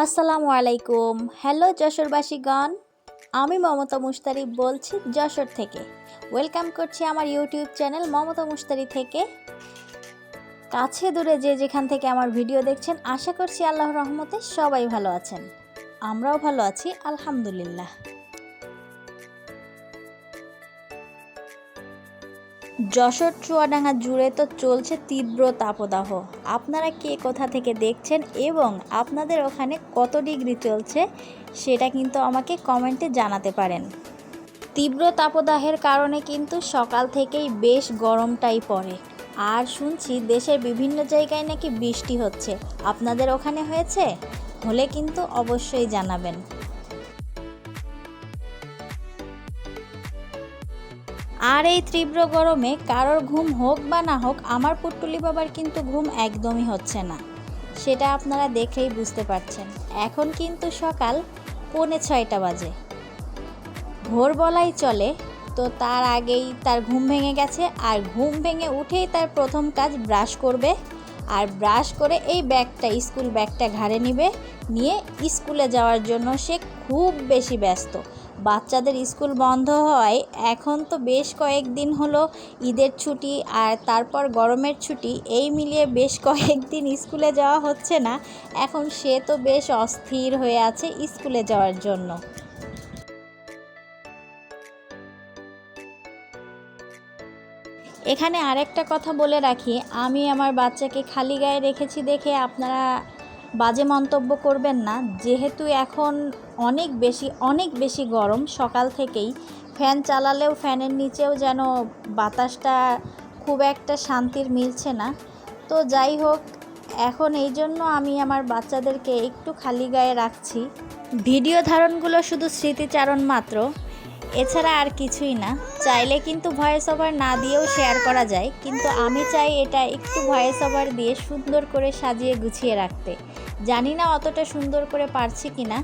আসসালামু আলাইকুম। হ্যালো যশোরবাসীগণ, আমি মমতা মুস্তারি বলছি যশোর থেকে। ওয়েলকাম করছি আমার ইউটিউব চ্যানেল মমতা মুস্তারি থেকে। কাছে দূরে যে যেখান থেকে আমার ভিডিও দেখছেন, আশা করছি আল্লাহর রহমতে সবাই ভালো আছেন। আমরাও ভালো আছি, আলহামদুলিল্লাহ। যশোর চুয়াডাঙ্গা জুড়ে তো চলছে তীব্র তাপদাহ। আপনারা কে কোথা থেকে দেখছেন এবং আপনাদের ওখানে কত ডিগ্রি চলছে সেটা কিন্তু আমাকে কমেন্টে জানাতে পারেন। তীব্র তাপদাহের কারণে কিন্তু সকাল থেকেই বেশ গরমটাই পড়ে। আর শুনছি দেশের বিভিন্ন জায়গায় নাকি বৃষ্টি হচ্ছে। আপনাদের ওখানে হয়েছে? হলে কিন্তু অবশ্যই জানাবেন। আর এই তীব্র গরমে কারোর ঘুম হোক বা না হোক, আমার পুট্টুলি বাবার কিন্তু ঘুম একদমই হচ্ছে না। সেটা আপনারা দেখেই বুঝতে পারছেন। এখন কিন্তু সকাল পৌনে ছয়টা বাজে। ভোর বলাই চলে, তো তার আগেই তার ঘুম ভেঙে গেছে, আর ঘুম ভেঙে উঠেই তার প্রথম কাজ ব্রাশ করবে, আর ব্রাশ করে এই ব্যাগটা, স্কুল ব্যাগটা ঘাড়ে নিবে, নিয়ে স্কুলে যাওয়ার জন্য সে খুব বেশি ব্যস্ত। বাচ্চাদের স্কুল বন্ধ হয়, এখন তো বেশ কয়েকদিন হলো ঈদের ছুটি আর তারপর গরমের ছুটি, এই মিলিয়ে বেশ কয়েকদিন স্কুলে যাওয়া হচ্ছে না। এখন সে তো বেশ অস্থির হয়ে আছে স্কুলে যাওয়ার জন্য। এখানে আরেকটা কথা বলে রাখি, আমি আমার বাচ্চাকে খালি গায়ে রেখেছি দেখে আপনারা বাজে মন্তব্য করবেন না। যেহেতু এখন অনেক বেশি অনেক বেশি গরম, সকাল থেকেই ফ্যান চালালেও ফ্যানের নিচেও যেন বাতাসটা খুব একটা শান্তির মিলছে না। তো যাই হোক, এখন এই জন্য আমি আমার বাচ্চাদেরকে একটু খালি গায়ে রাখছি। ভিডিও ধারণগুলো শুধু স্মৃতিচারণ মাত্র, এছাড়া আর কিছুই না। চাইলে কিন্তু ভয়েস ওভার না দিয়েও শেয়ার করা যায়, কিন্তু আমি চাই এটা একটু ভয়েস ওভার দিয়ে সুন্দর করে সাজিয়ে গুছিয়ে রাখতে। জানি না অতটা সুন্দর করে পারছি কি না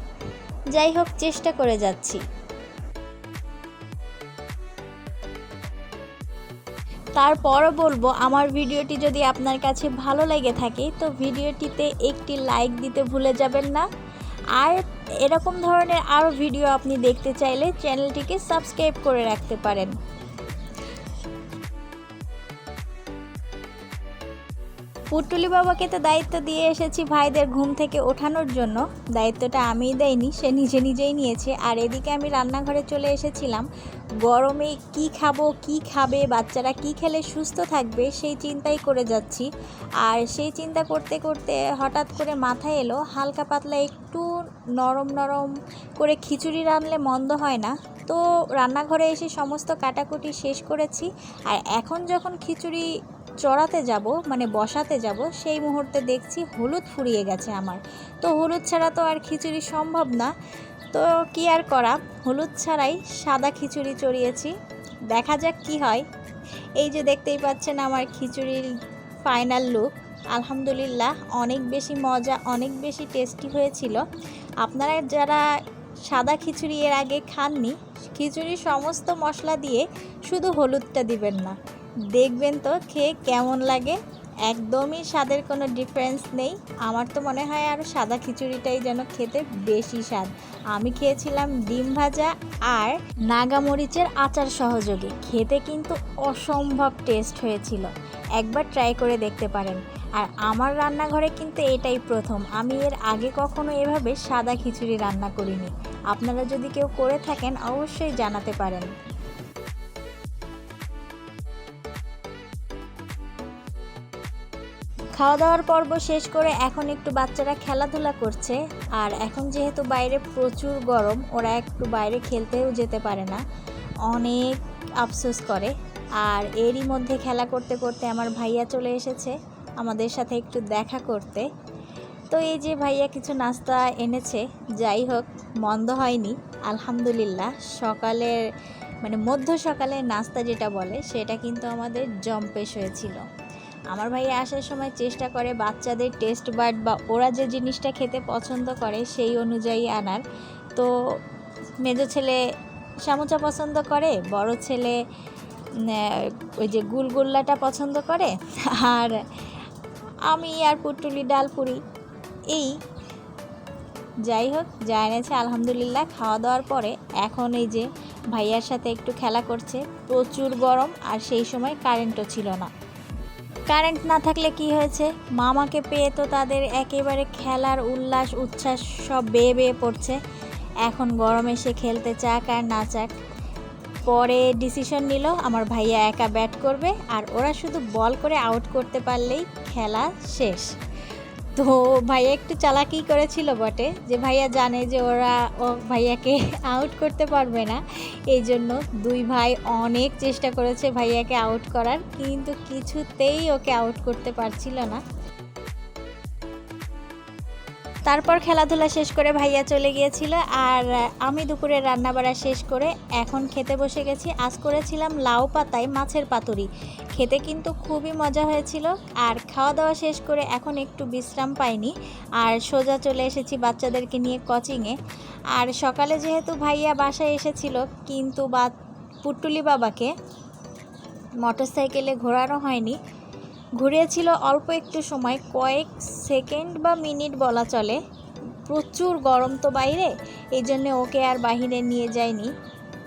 যাই হোক, চেষ্টা করে যাচ্ছি। তারপরও বলব, আমার ভিডিওটি যদি আপনার কাছে ভালো লেগে থাকে, তো ভিডিওটিতে একটি লাইক দিতে ভুলে যাবেন না। আর এরকম ধরনের আরও ভিডিও আপনি দেখতে চাইলে চ্যানেলটিকে সাবস্ক্রাইব করে রাখতে পারেন। পুটুলি বাবাকে তো দায়িত্ব দিয়ে এসেছি ভাইদের ঘুম থেকে ওঠানোর জন্য। দায়িত্বটা আমিই দেয়নি সে নিজে নিজেই নিয়েছে। আর এদিকে আমি রান্নাঘরে চলে এসেছিলাম। গরমে কি খাব, কি খাবে, বাচ্চারা কি খেলে সুস্থ থাকবে, সেই চিন্তাই করে যাচ্ছি। আর সেই চিন্তা করতে করতে হঠাৎ করে মাথায় এলো, হালকা পাতলা একটু নরম নরম করে খিচুড়ি রানলে মন্দ হয় না। তো রান্নাঘরে এসে সমস্ত কাটাকুটি শেষ করেছি। আর এখন যখন খিচুড়ি চড়াতে যাব মানে বসাতে যাব, সেই মুহূর্তে দেখছি হলুদ ফুরিয়ে গেছে আমার। তো হলুদ ছাড়া তো আর খিচুড়ি সম্ভব না। তো কি আর করা? হলুদ ছাড়াই সাদা খিচুড়ি চড়িয়েছি। দেখা যাক কি হয়। এই যে দেখতেই পাচ্ছেন আমার খিচুড়ির ফাইনাল লুক। আলহামদুলিল্লাহ, অনেক বেশি মজা, অনেক বেশি টেস্টি হয়েছিল। আপনারা যারা সাদা খিচুড়ি এর আগে খাননি, খিচুড়ির সমস্ত মশলা দিয়ে শুধু হলুদটা দিবেন না। দেখবেন তো খেয়ে কেমন লাগে? একদমই স্বাদের কোনো ডিফারেন্স নেই। আমার তো মনে হয় আরও সাদা খিচুড়িটাই যেন খেতে বেশি স্বাদ। আমি খেয়েছিলাম ডিম ভাজা আর নাগামরিচের আচার সহযোগে। খেতে কিন্তু অসম্ভব টেস্ট হয়েছিল। একবার ট্রাই করে দেখতে পারেন। আর আমার রান্নাঘরে কিন্তু এটাই প্রথম। আমি এর আগে কখনো এভাবে সাদা খিচুড়ি রান্না করিনি। আপনারা যদি কেউ করে থাকেন, অবশ্যই জানাতে পারেন। খাওয়া দাওয়ার পর্ব শেষ করে এখন একটু বাচ্চারা খেলাধুলা করছে। আর এখন যেহেতু বাইরে প্রচুর গরম, ওরা একটু বাইরে খেলতেও যেতে পারে না। অনেক আফসোস করে। আর এরই মধ্যে খেলা করতে করতে আমার ভাইয়া চলে এসেছে, আমাদের সাথে একটু দেখা করতে। তো এই যে ভাইয়া কিছু নাস্তা এনেছে, যাই হোক, মন্দ হয়নি, আলহামদুলিল্লাহ। সকালের মানে মধ্য সকালের নাস্তা যেটা বলে, সেটা কিন্তু আমাদের জম্পেশ হয়েছিল। আমার ভাইয়া আসার সময় চেষ্টা করে বাচ্চাদের টেস্ট বার্ড বা ওরা যে জিনিসটা খেতে পছন্দ করে সেই অনুযায়ী আনার। তো মেজো ছেলে সামোচা পছন্দ করে, বড় ছেলে ওই যে গুলগুল্লাটা পছন্দ করে, আর আমি আর পুটুলি ডাল পুরি এই, যাই হোক, যা এনেছে আলহামদুলিল্লাহ। খাওয়া দাওয়ার পরে এখন এই যে ভাইয়ার সাথে একটু খেলা করছে, প্রচুর গরম আর সেই সময় কারেন্টও ছিল না। কারেন্ট না থাকলে কি হয়েছে? মামাকে পেয়ে তো তাদের একেবারে খেলার উল্লাস, উচ্ছ্বাস সব বেয়ে বেয়ে পড়ছে। এখন গরমে সে খেলতে চাক আর না চাক। পরে ডিসিশন নিল, আমার ভাইয়া একা ব্যাট করবে আর ওরা শুধু বল করে আউট করতে পারলেই খেলা শেষ। তো ভাইয়া একটু চালাকি করেছিল বটে যে ভাইয়া জানে যে ওরা ও ভাইয়াকে আউট করতে পারবে না। এই জন্য দুই ভাই অনেক চেষ্টা করেছে ভাইয়াকে আউট করার, কিন্তু কিছুতেই ওকে আউট করতে পারছিল না। তারপর খেলাধুলা শেষ করে ভাইয়া চলে গিয়েছিল আর আমি দুপুরে রান্না বাড়া শেষ করে এখন খেতে বসে গেছি। আজ করেছিলাম লাউ পাতায় মাছের পাতুরি। খেতে কিন্তু খুবই মজা হয়েছিল আর খাওয়া দাওয়া শেষ করে এখন একটু বিশ্রাম পাইনি আর সোজা চলে এসেছি বাচ্চাদেরকে নিয়ে কোচিংয়ে। আর সকালে যেহেতু ভাইয়া বাসায় এসেছিল, কিন্তু বা পুটুলি বাবাকে মোটরসাইকেলে ঘোরানো হয়নি। ঘুরিয়েছিল অল্প একটু সময়, কয়েক সেকেন্ড বা মিনিট বলা চলে। প্রচুর গরম তো বাইরে, এই জন্যে ওকে আর বাহিরে নিয়ে যায়নি।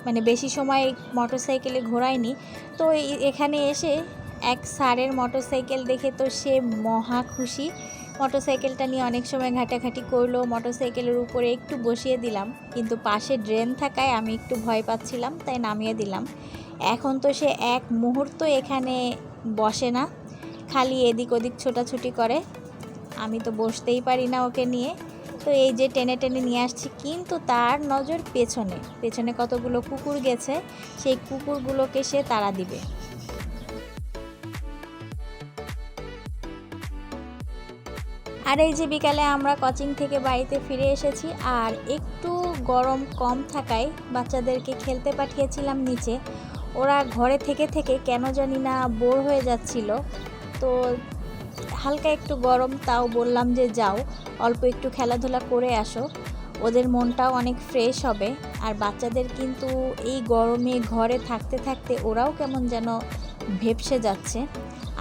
মানে বেশি সময় মোটরসাইকেলে ঘোরায়নি। তো এখানে এসে এক স্যারের মোটরসাইকেল দেখে তো সে মহা খুশি। মোটরসাইকেলটা নিয়ে অনেক সময় ঘাটাঘাটি করল, মোটরসাইকেলের উপরে একটু বসিয়ে দিলাম। কিন্তু পাশে ড্রেন থাকায় আমি একটু ভয় পাচ্ছিলাম, তাই নামিয়ে দিলাম। এখন তো সে এক মুহূর্ত এখানে বসে না। খালি এদিক ওদিক ছোটাছুটি করে। আমি তো বসতেই পারি না ওকে নিয়ে। তো এই যে টেনে টেনে নিয়ে আসছি, কিন্তু তার নজর পেছনে। পেছনে কতগুলো কুকুর গেছে, সেই কুকুরগুলোকে সে তাড়া দিবে। আর এই যে বিকালে আমরা কোচিং থেকে বাড়িতে ফিরে এসেছি, আর একটু গরম কম থাকায় বাচ্চাদেরকে খেলতে পাঠিয়েছিলাম নিচে। ওরা ঘরে থেকে থেকে কেন জানি না বোর হয়ে যাচ্ছিল। তো হালকা একটু গরম, তাও বললাম যে যাও। অল্প একটু খেলাধুলা করে আসো। ওদের মনটাও অনেক ফ্রেশ হবে। আর বাচ্চাদের কিন্তু এই গরমে ঘরে থাকতে থাকতে ওরাও কেমন যেন ভেপসে যাচ্ছে।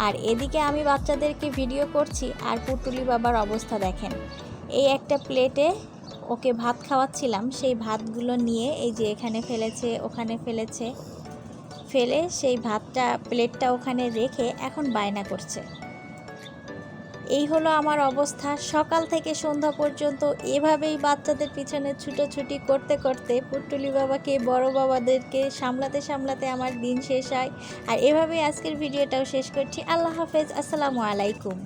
আর এদিকে আমি বাচ্চাদেরকে ভিডিও করছি, আর পুটুলি বাবার অবস্থা দেখেন। এই একটা প্লেটে ওকে ভাত খাওয়াচ্ছিলাম। সেই ভাতগুলো নিয়ে এই যে এখানে ফেলেছে, ওখানে ফেলেছে। ফেলে সেই ভাতটা, প্লেটটা ওখানে রেখে এখন বায়না করছে। এই হলো আমার অবস্থা। সকাল থেকে সন্ধ্যা পর্যন্ত এভাবেই বাচ্চাদের পিছনে ছুটোছুটি করতে করতে পুটুলি বাবাকে, বড় বাবাদেরকে সামলাতে সামলাতে আমার দিন শেষ হয়। আর এভাবেই আজকের ভিডিওটাও শেষ করছি। আল্লাহ হাফেজ। আসসালামু আলাইকুম।